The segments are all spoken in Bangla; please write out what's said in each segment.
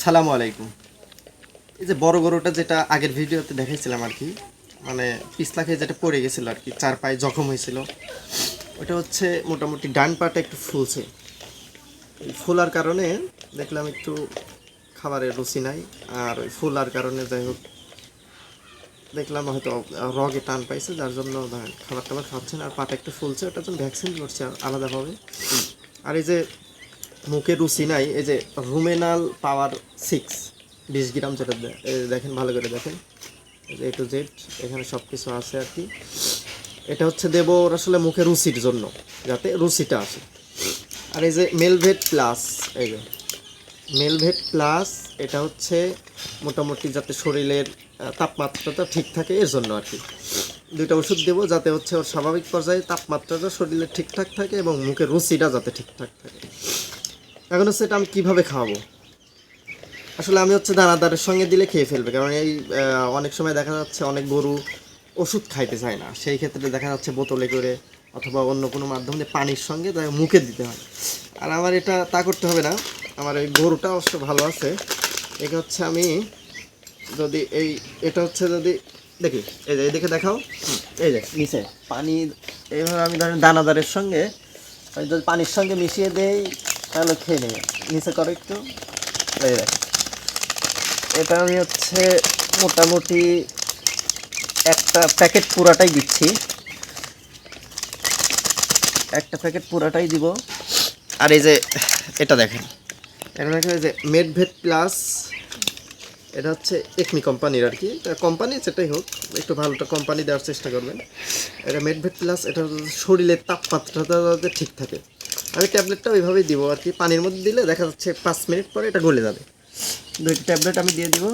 সালামু আলাইকুম। এই যে বড় গরুটা যেটা আগের ভিডিওতে দেখাইছিলাম আর কি মানে পিছলা খেয়ে যেটা পড়ে গেছিল আর কি, চার পায়ে জখম হয়েছিল, ওটা হচ্ছে মোটামুটি ডান পাটা একটু ফুলছে। ফুলার কারণে দেখলাম একটু খাবারের রুচি নাই, আর ওই ফুলার কারণে যাই হোক, দেখলাম হয়তো রগে টান পাইছে, যার জন্য খাবার টাবার খাচ্ছে না আর পাটা একটু ফুলছে, ওটার জন্য ভ্যাকসিন করছে আলাদাভাবে। আর এই যে মুখে রুচি নাই, এই যে রুমেনাল পাওয়ার সিক্স বিশ গ্রাম যেটা দেখেন ভালো করে দেখেন। এ টু জেড এখানে সব কিছু আছে আর কি। এটা হচ্ছে দেব আসলে মুখে রুচির জন্য, যাতে রুচিটা আসে। আর এই যে মেলভেট প্লাস এই যে মেলভেট প্লাস এটা হচ্ছে মোটামুটি যাতে শরীরের তাপমাত্রাটা ঠিক থাকে, এর জন্য আর কি। দুইটা ওষুধ দেবো যাতে হচ্ছে ওর স্বাভাবিক পর্যায়ে তাপমাত্রাটা শরীরে ঠিকঠাক থাকে এবং মুখের রুচিটা যাতে ঠিকঠাক থাকে। এখন হচ্ছে এটা আমি কীভাবে খাওয়াবো? আসলে আমি হচ্ছে দানাদারের সঙ্গে দিলে খেয়ে ফেলবে, কারণ এই অনেক সময় দেখা যাচ্ছে অনেক গরু ওষুধ খাইতে চায় না। সেই ক্ষেত্রে দেখা যাচ্ছে বোতলে করে অথবা অন্য কোনো মাধ্যমে পানির সঙ্গে তাকে মুখে দিতে হয়। আর আমার এটা, তা করতে হবে না। আমার এই গরুটা অবশ্য ভালো আছে। এটা হচ্ছে আমি যদি এই, এটা হচ্ছে যদি, দেখি, এই যে, এদিকে দেখাও। এই যে, নিচে, পানি, এইভাবে আমি ধরেন দানাদারের সঙ্গে যদি পানির সঙ্গে মিশিয়ে দেই তাহলে খেয়ে নেবে নিচে করো একটু। এই দেখ। এটা আমি হচ্ছে মোটামুটি একটা প্যাকেট পুরাটাই দিচ্ছি। একটা প্যাকেট পুরাটাই দিব। আর এই যে এটা দেখেন। এই যে মেডভেট প্লাস এটা হচ্ছে একমি কোম্পানির আর কি। কোম্পানি যেটাই হোক, একটু ভালোটা কোম্পানি দেওয়ার চেষ্টা করবেন। এটা মেডভেট প্লাস এটা শরীরের তাপমাত্রাটা যাতে ঠিক থাকে। আমি ট্যাবলেটটা ওইভাবেই দিব আর কি। পানির মধ্যে দিলে দেখা যাচ্ছে পাঁচ মিনিট পরে এটা গলে যাবে। দুইটা ট্যাবলেট আমি দিয়ে দিব।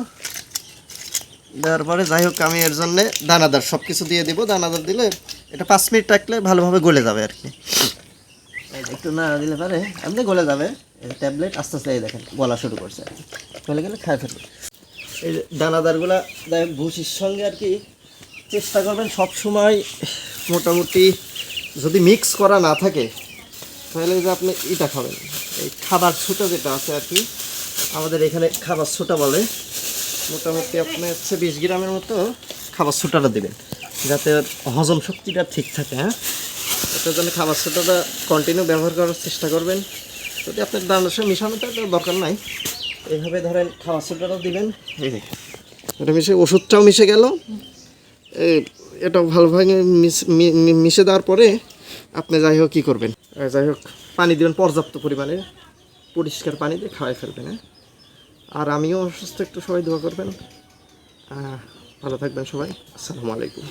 দেওয়ার পরে যাই হোক, আমি এর জন্যে দানাদার সব কিছু দিয়ে দিব। দানাদার দিলে এটা পাঁচ মিনিট রাখলে ভালোভাবে গলে যাবে আর কি। একটু না দিলে পারে, এমনি গলে যাবে। ট্যাবলেট আস্তে আস্তে এই দেখেন, গলা শুরু করছে গলে গেলে খায় ফেলবে। এই দানাদারগুলা ভুসির সঙ্গে আর কি চেষ্টা করবেন সব সময় মোটামুটি যদি মিক্স করা না থাকে তাহলে যে আপনি এটা খাবেন। এই খাবার ছোটো যেটা আছে আর কি, আমাদের এখানে খাবার ছোটা বলে। মোটামুটি আপনি হচ্ছে বিশ গ্রামের মতো খাবার ছোটাটা দেবেন, যাতে হজম শক্তিটা ঠিক থাকে হ্যাঁ? এটার জন্য খাবার ছোটাটা কন্টিনিউ ব্যবহার করার চেষ্টা করবেন। যদি আপনার দানার সঙ্গে মিশানো থাকে দরকার নাই। এইভাবে ধরেন খাবার ছোটাটাও দিবেন, এই এটা মিশে, ওষুধটাও মিশে গেল। এটাও ভালোভাবে মিশ- দেওয়ার পরে আপনি যাই হোক কী করবেন। যাই হোক, পানি দিবেন, পর্যাপ্ত পরিমাণে। পরিষ্কার পানি দিয়ে খাওয়াই ফেলবেন হ্যাঁ? আর আমিও অসুস্থ, একটু সবাই দোয়া করবেন। ভালো থাকবেন সবাই। আসসালামু আলাইকুম।